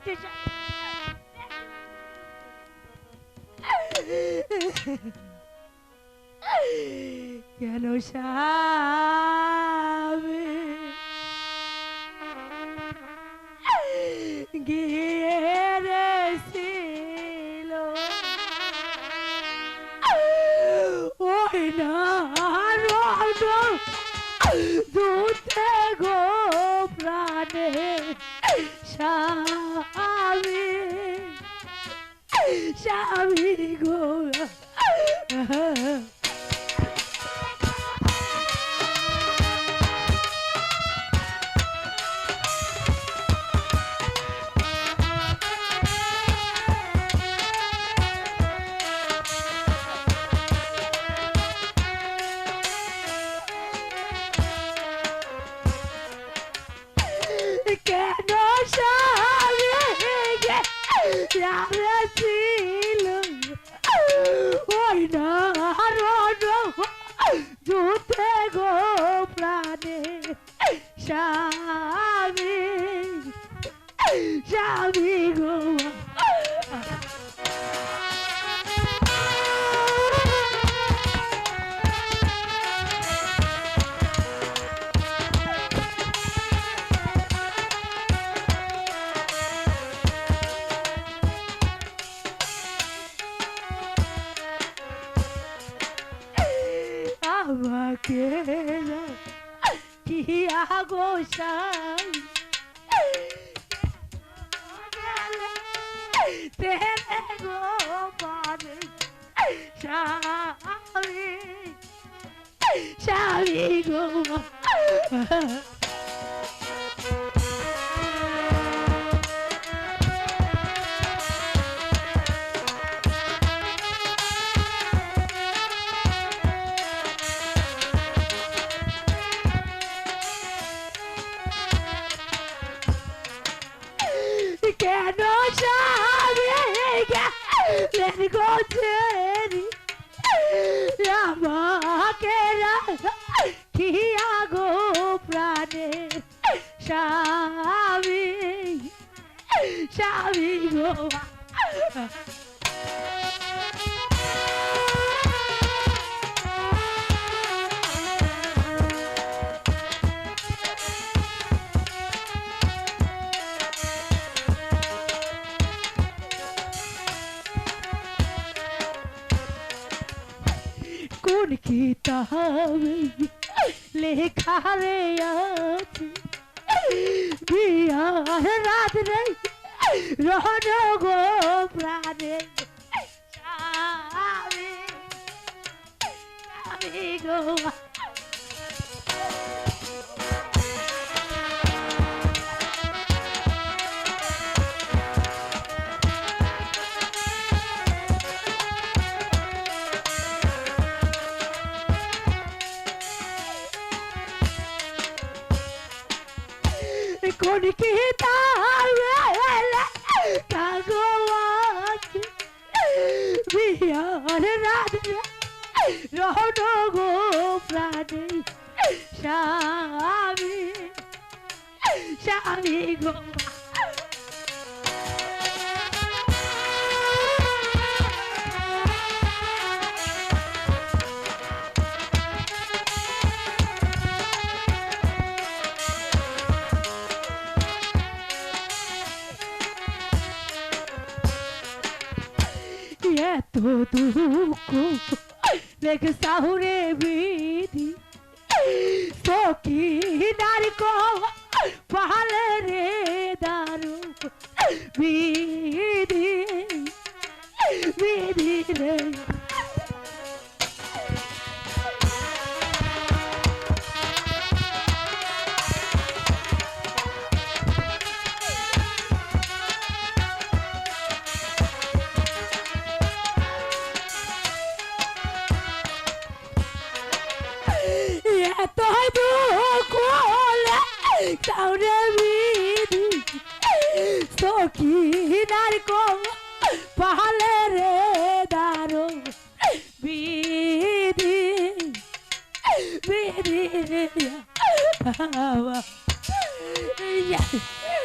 দেখতে চাই কেন সাবে গিয়েছিল ওই না রড দুতে গো প্রাণে স্বামী স্বামী গো। ছিল ওই না রড জুতে গো প্রাণে স্বামী স্বামী গো। আমাকে কি আগোসাই তেরে গো পারে স্বামী স্বামী গো। কেন স্বামী গেলেন গো ছেড়ে আমাকে কি আগো প্রাণে স্বামী স্বামী গো কোন কিতাবে লেখা রে আছে বিয়ার রাত রে রহন গো প্রাণে স্বামী গো কোন কিতাবে লেখা গো আছে বিয়ার রাত রে রহন গো প্রাণে স্বামী। স্বামী গো। दिया तो तुमको लेख साहुरे भी थी सो की नारी को দুঃখ কাউরে বিধি সখী নারকো পাহালে রে দারো বিধি বিধি।